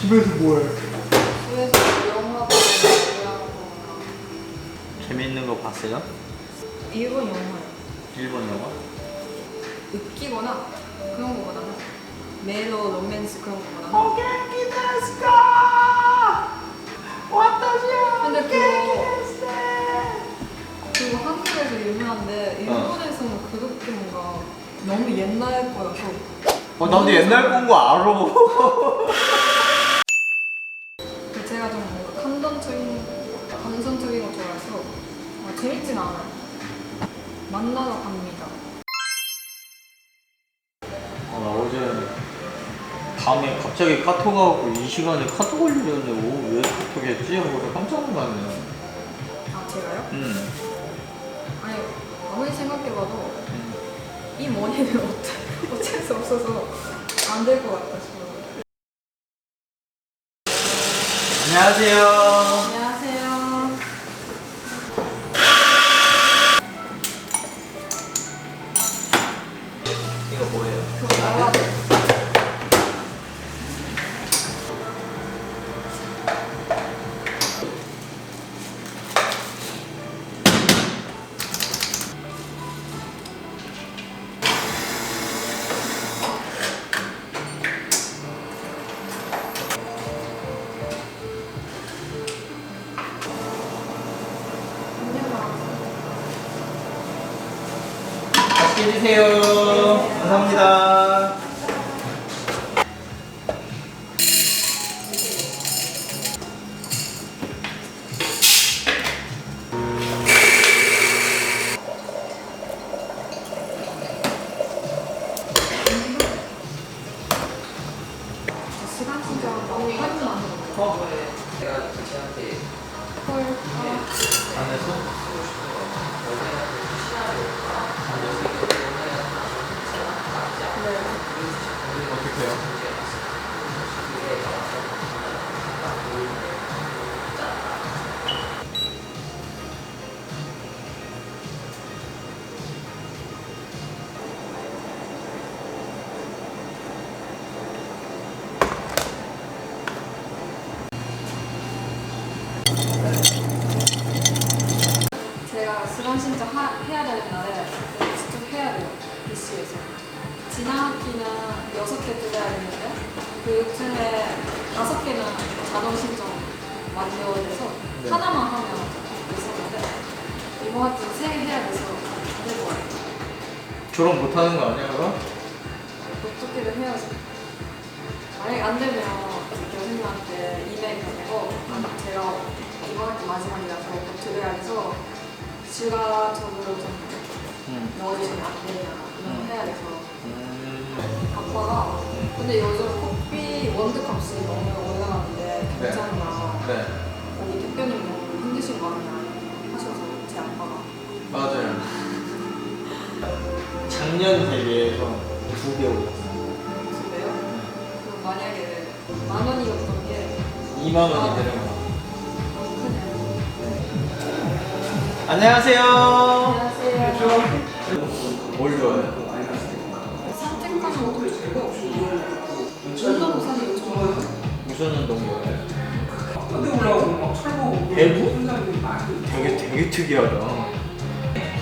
집에서 뭐해? 집에서 영화 보거나 재밌는 거 봤어요? 일본 영화요. 일본 영화? 웃기거나 그런 거보다는 멜로 로맨스 그런 거보다는 어, 근데 그거 그거 한국에서 유명한데 일본에서는 그렇게 뭔가 너무 옛날 거여서 어 나도 옛날 본 거 알아 감동적인 감성적인 거 좋아해서 아, 재밌진 않아요. 만나러 갑니다. 어, 나 어제 밤에 갑자기 카톡 하고 이 시간에 카톡 올리려는데 오, 왜 카톡 했지? 하고 깜짝 놀랐네 아 제가요? 음. 아니 아무리 생각해봐도 음. 이 머니는 어쩔, 어쩔 수 없어서 안 될 것 같다 싶어요. 안녕하세요. 맛있게 드세요. 감사합니다 그 중에 다섯 개는 자동 신청 완료가 돼서 네. 하나만 하면 있었는데 이번 학기 세개 해야 돼서 안 될 것 같아요. 졸업 못하는 거 아니야 그럼? 어떻게든 해야지. 만약에 안 되면 교수님한테 이메일 보내고 제가 이번 학기 마지막이라서 꼭 드려야 돼서 추가적으로 좀응 넣어주시면 안 되냐 이런 거 음. 해야 돼서 음... 아빠가 근데 요즘 커 피 원두값이 너무 올라가는데 네. 괜찮냐 네. 우리 대표님 너무 힘드신 거 아니냐 하셔서 제 아빠가. 맞아요. 작년 대비해서 두배 올랐어요. 그래요? 그럼 만약에 만 원이었던 게? 2만 원이 되는 거 너무 크네요. 안녕하세요. 안녕하세요. 뭘 좋아해요? 무슨 운동 좋아해요? 근데 올라오고 막 철거 배구? 많이 되게 되게 특이하다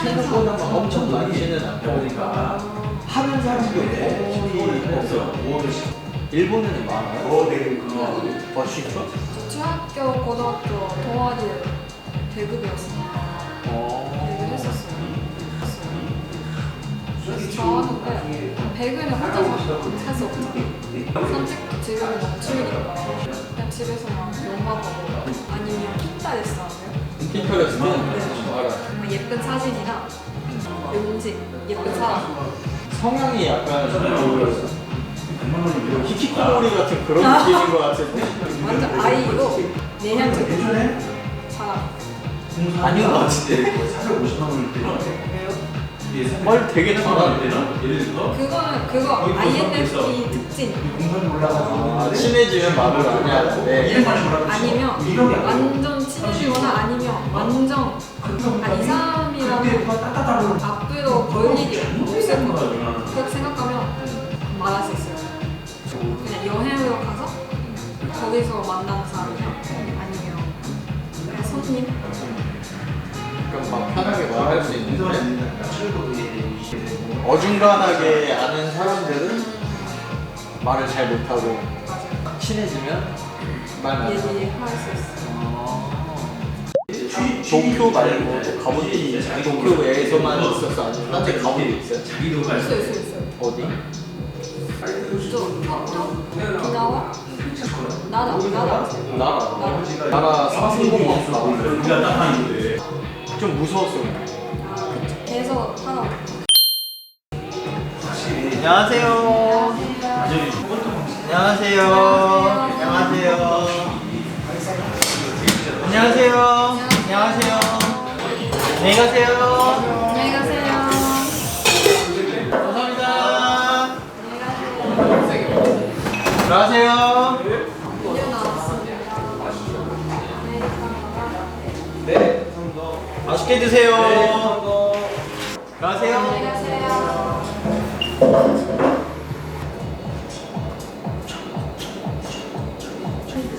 생각보다 막 엄청 많지는 않다 보니까 하는 사람도 거의 없어 일본에는 많아요? 어, 네. 그어 진짜? 저 중학교, 고등학교 동아리 대급이었으니까 어 대급 했었어요. 그래서 좋아하는데 배그는 혼자서 할수 없잖아. 산책도 지금은 너무 추우니까 그냥 집에서 막 영화 보고 아니면 핀타레스 하세요? 핑크레스트? 네. 알아 뭐 예쁜 사진이나 음식, 예쁜 사람 성향이 약간 그 히키코모리 같은 그런 느낌인 것 같은데 완전 아이이고 내향적인 사람 아닌 것 같은데 450만 원을 왜요? 말 되게 잘하는데 예를 들어 그거는 그거 INFP 특징. 아, 친해지면 말을 안 해야 하는데 아니면 완전 친해지거나 아니면 완전 아니 이 사람이랑 앞으로 볼 일이 없을 것 같아요. 그렇게 생각하면 말할 수 있어요. 그냥 여행으로 가서 여기서 만나는 사람이야? 아니면 그냥 손님? 그럼 막 편하게 말할 수 있는데 어중간하게 아는 사람들은 말을 잘 못하고. 친해지면 말 많이 하고 얘기할 수 있어. 도쿄 말고 가본 데 있어요? 도쿄 외에서만 있었어? 아니면 딴데 가본 데 있어요? 자기도 갈 있어 있어 있어. 어디? 좀 쿄토? 오키나와? 나라 나라. 나라 나라 우리가 나가는데 좀 무서웠어요. 계속 하나. 안녕하세요. 안녕하세요. 안녕하세요. 안녕하세요. 안녕하세요. 안녕히 가세요. 안녕히 가세요. 감사합니다. 안녕히 가세요. 들어가세요 맛있게 드세요 안녕히 들어가세요 가세요.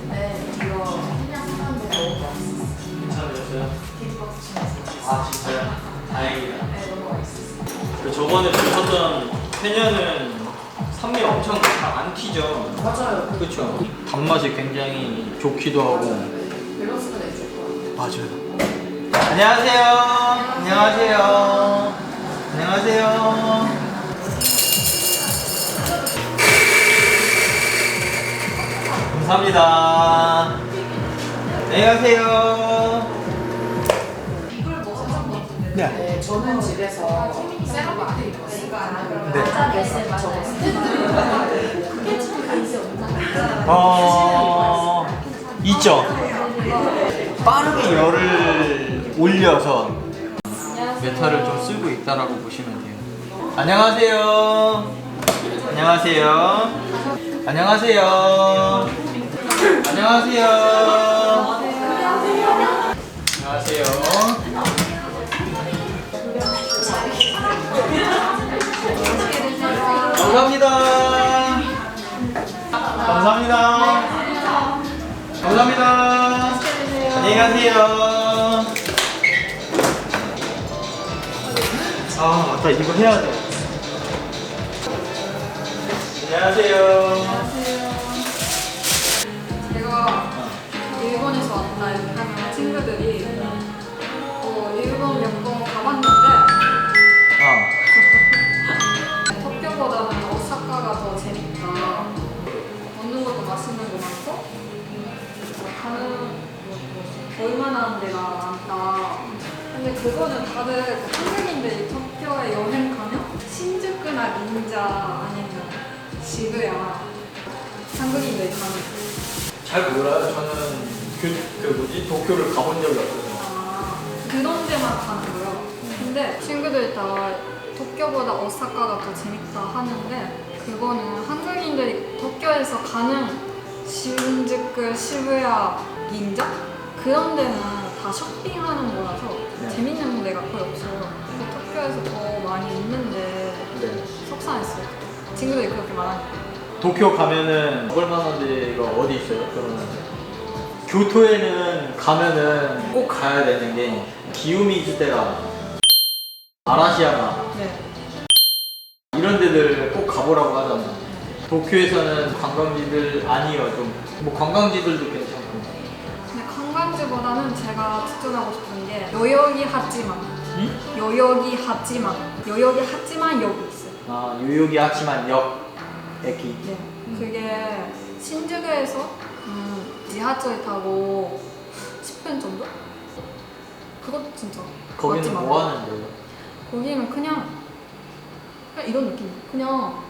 네, 이거 그냥 너무. 괜찮으셨어요? 아 진짜요? 다행이다 네, 너무 맛있었어요. 그 저번에 보셨던 페녀는 산미 엄청 안 튀죠? 맞아요. 그렇죠. 단맛이 굉장히 좋기도 하고. 밸런스가 좋을 것 같아요. 맞아요. 안녕하세요. 안녕하세요. 안녕하세요. 감사합니다. 같은데. 네. 네, 저는 집에서 셀럽 많이 입었어요. 네. 어, 있죠. 빠르게 열을 올려서 메탈을 좀 쓰고 있다라고 보시면 돼요. 안녕하세요. 안녕하세요. 안녕하세요. 안녕하세요. 안녕하세요. 감사합니다. 감사합니다. 감사합니다. 안녕히 가세요. 아, 맞다. 이거 해야 돼. 안녕하세요. 제가 일본에서 왔다 이렇게 하면 친구들이 그거는 다들 그 한국인들이 도쿄에 여행 가면 신주쿠나 닌자 아니면 시부야 한국인들이 가는 잘 몰라요. 저는 그, 그 뭐지? 도쿄를 가본 적이 없어서. 아, 그런 데만 가는 거요. 근데 친구들 다 도쿄보다 오사카가 더 재밌다 하는데 그거는 한국인들이 도쿄에서 가는 신주쿠, 시부야, 긴자 그런 데는 다 쇼핑하는 거라서 네. 재밌는 데가 거의 없어요. 근데 도쿄에서 더 많이 있는데 네. 속상했어요. 친구들이 그렇게 말하니까. 도쿄 가면은 먹을 만한 데가 어디 있어요? 그러면 교토에는 가면은 꼭 가야 되는 게 기요미즈테라, 아라시야마 네. 이런 데들 꼭 가보라고 하잖아. 도쿄에서는 관광지들 아니요 좀뭐 관광지들도 괜찮고. 추천하고 싶은 게 요요기 하지만 응? 요요기 하지만 요요기 하지만 여기 있어요. 아 요요기 하치만 역駅. 네. 그게 신주쿠에서 음, 지하철 타고 10분 정도? 그것도 진짜 거기는 맞지만 뭐 하는데요? 거기는 그냥 그냥 이런 느낌. 그냥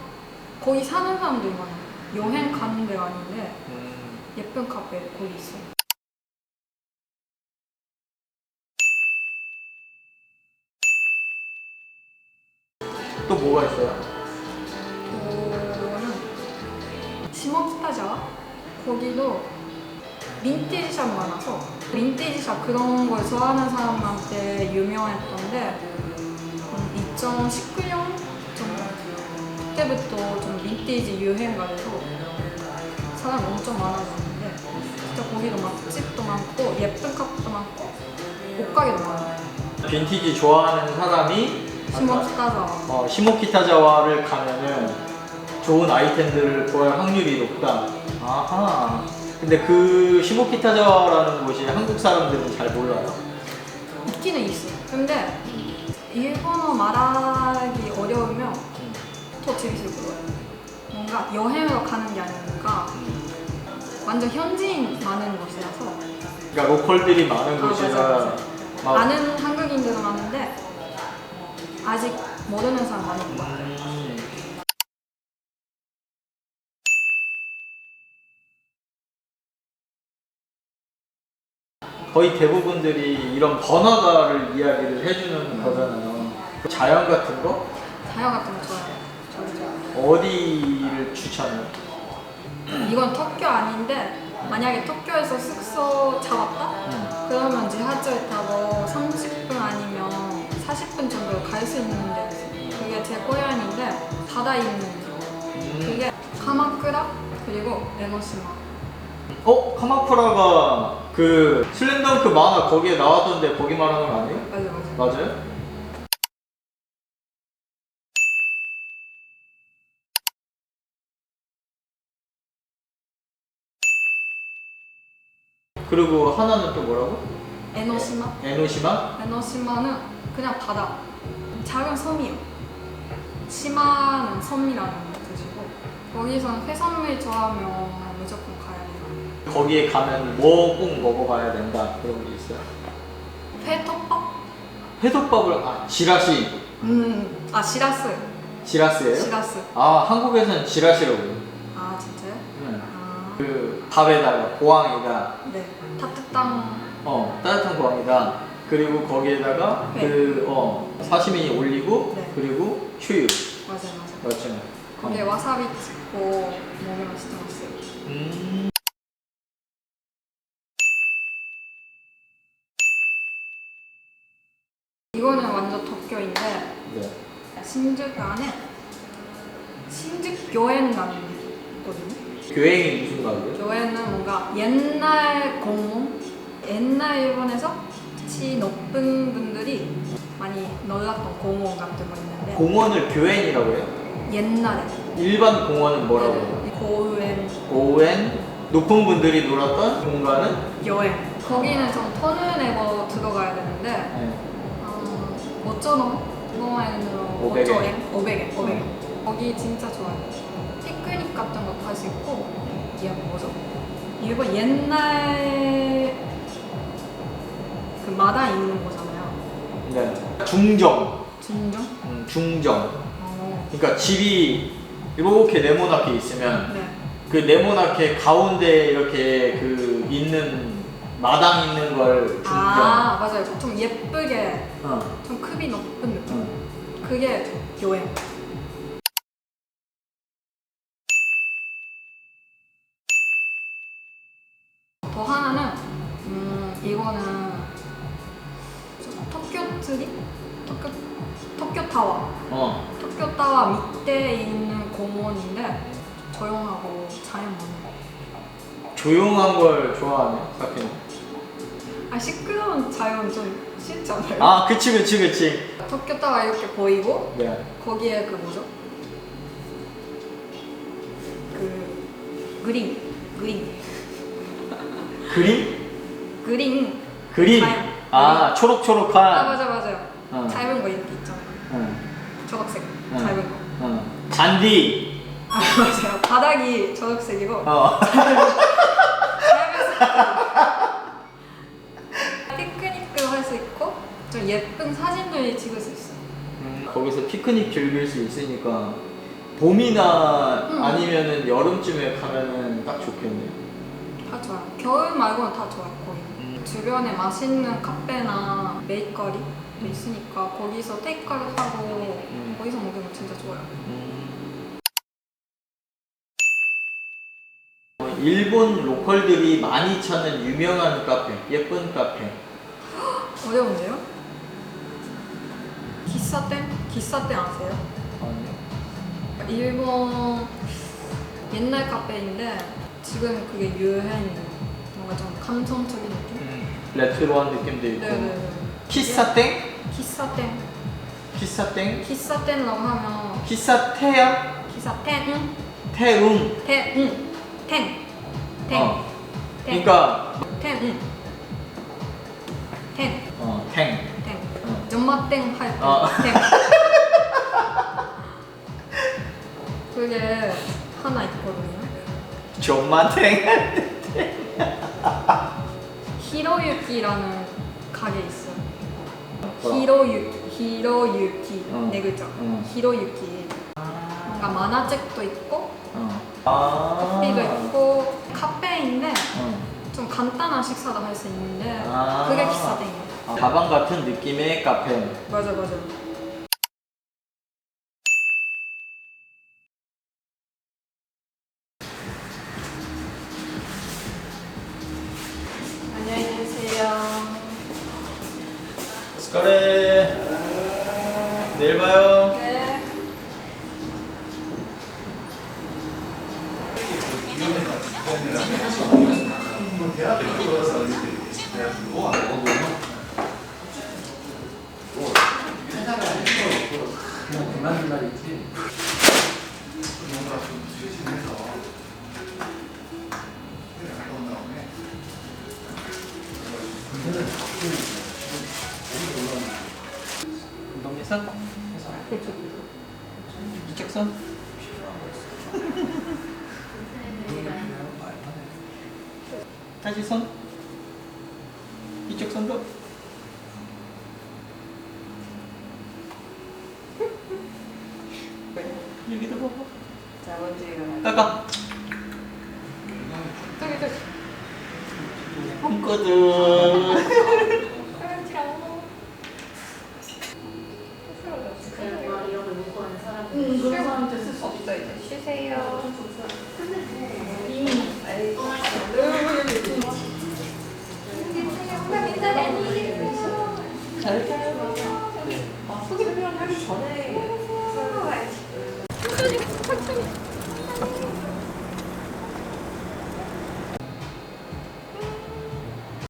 거기 사는 많아요. 여행 가는 데가 아닌데 음, 예쁜 카페 거기 있어요. 또 뭐가 있어요? 그거는 시모키타자 거기도 빈티지 샵 많아서 빈티지 샵 그런 걸 좋아하는 사람한테 유명했던데 2019년 정도 그때부터 좀 빈티지 유행가 돼서 사람 엄청 많아졌는데 진짜 거기도 맛집도 많고 예쁜 카페도 많고 옷가게도 많아요. 빈티지 좋아하는 사람이 시모키타자. 어, 시모키타자와를 가면은 좋은 아이템들을 구할 확률이 높다. 아하. 근데 그 시모키타자와라는 곳이 한국 사람들은 잘 몰라요. 있기는 있어요. 근데 일본어 말하기 어려우면 더 재밌을 거예요. 뭔가 여행으로 가는 게 아니니까 완전 현지인 많은 곳이라서 그러니까 로컬들이 많은 아, 곳이라 맞아. 막 아는 한국인들은 많은데 아직 모르는 사람 많은 것 같아요. 음, 거의 대부분들이 이런 번화가를 이야기를 해주는 거잖아요. 자연 같은 거 자연 같은 거 좋아해요. 저도 좋아해요. 어디를 추천해요? 이건 도쿄 아닌데 만약에 도쿄에서 숙소 잡았다? 음. 그러면 지하철 타고 30분 아니면 40분 정도 갈 수 있는 데. 그게 제 고향인데 바다 있는 집. 음. 그게 카마쿠라 그리고 에노시마. 어? 카마쿠라가 그 슬램덩크 만화 거기에 나왔던데 거기 말하는 거 아니에요? 맞아 맞아. 맞아요? 그리고 하나는 또 뭐라고? 에노시마. 에노시마? 에노시마는 그냥 바다. 작은 섬이요. 시마는 섬이라는 뜻이고 거기서는 해산물 좋아하면 무조건 가야 돼요. 거기에 가면 뭐 꼭 먹어봐야 된다 그런 게 있어요? 회덮밥? 회덮밥을 아 지라시 음, 아 시라스. 지라스예요? 시라스. 아 한국에서는 지라시라고 해요 아 진짜요? 응. 아, 그 밥에다가 고항에다 네. 따뜻한 어 따뜻한 고항에다 그리고 거기에다가 네. 그어 사시미 올리고 네. 그리고 슈유 맞아요 맞아요. 맞죠? 거기에 어. 와사비 찍고 먹으면 진짜 맛있어요. 음. 이거는 완전 도쿄인데 네. 신宿안에 신宿교회라는 게 있거든요. 교행이 무슨 말이에요? 교회는 뭔가 옛날 공원, 옛날 일본에서 치 높은 분들이 많이 놀랐던 공원 같은 거 있는데 공원을 교행이라고 해요? 옛날에 일반 공원은 뭐라고 해요? 네, 고우엔 오웬 높은 분들이 놀았던 공간은 여행 거기는 좀 돈을 내고 들어가야 되는데 네. 어, 5천원? 일본에는 500엔. 500 엔? 500엔, 500엔. 거기 진짜 좋아요. 피크닉 같은 할수 있고, 이게 뭐죠? 일본 옛날 그 마당 있는 거잖아요. 네. 중정. 중정? 음, 중정. 어, 그러니까 집이 이렇게 네모나게 있으면 네. 그 네모나게 가운데 이렇게 그 있는 마당 있는 걸 중정. 아, 맞아요. 좀 예쁘게, 어. 좀 크기 높은 느낌. 응. 그게 여행. 조용한 걸 좋아하네, 사케는. 아 시끄러운 자연 좀 싫잖아요. 아, 그치, 그치, 그치. 도쿄 타워 이렇게 보이고 네. 거기에 그 뭐죠? 그 그린 그린 그림? 그린 그림? 자연. 아, 초록초록한. 아 맞아 맞아요 어. 짧은 거 이렇게 있잖아요 응. 초록색 응. 짧은 거 어. 잔디. 아 맞아요 바닥이 초록색이고 어. 피크닉도 할 수 있고 좀 예쁜 사진들 찍을 수 있어요 음, 거기서 피크닉 즐길 수 있으니까 봄이나 응. 아니면은 여름쯤에 가면은 딱 좋겠네. 다 좋아요 겨울 말고는 다 좋아요 거기 음. 주변에 맛있는 카페나 베이커리 도 있으니까 거기서 테이크아웃 하고 음. 거기서 먹으면 진짜 좋아요 어, 일본 로컬들이 많이 찾는 유명한 카페, 예쁜 카페. 어려운데요? 기사店? 기사店아세요? 아니요. 일본 옛날 카페인데 지금 그게 유행 뭔가 좀 감성적인 느낌? 음, 레트로한 느낌도 있고. 네네네. 키사땡? 기사땡. 키사땡? 기사땡이라고 하면 키사태야? 기사땡. 태응. 태, 응. 탱. 탱. 어. 탱. 그러니까 탱. 응. 탱. 어, 탱. 탱. 어. 연마땡 할 때. 어. 탱. 그게 하나 있거든요. 존마탱. 히로유키라는 가게 있어요. 뭐라? 히로유 히로유키 어. 네 글자. 어. 히로유키. 뭔가 만화책도 있고 어. 아. 커피도 있고 카페인데 어. 좀 간단한 식사도 할 수 있는데 아. 그게 기사땡이에요. 아, 가방 같은 느낌의 카페. 맞아 맞아. 안녕히 계세요. 스카레. 내일 봐요. 네. 그냥 그만둘 날이지. 손? 이쪽 손도? 여기도 봐봐 자, 먼저 일어나. 깎아 저기 저기. 사람. 응, 그런 사람한테 쓸수 없어 이제. 쉬세요.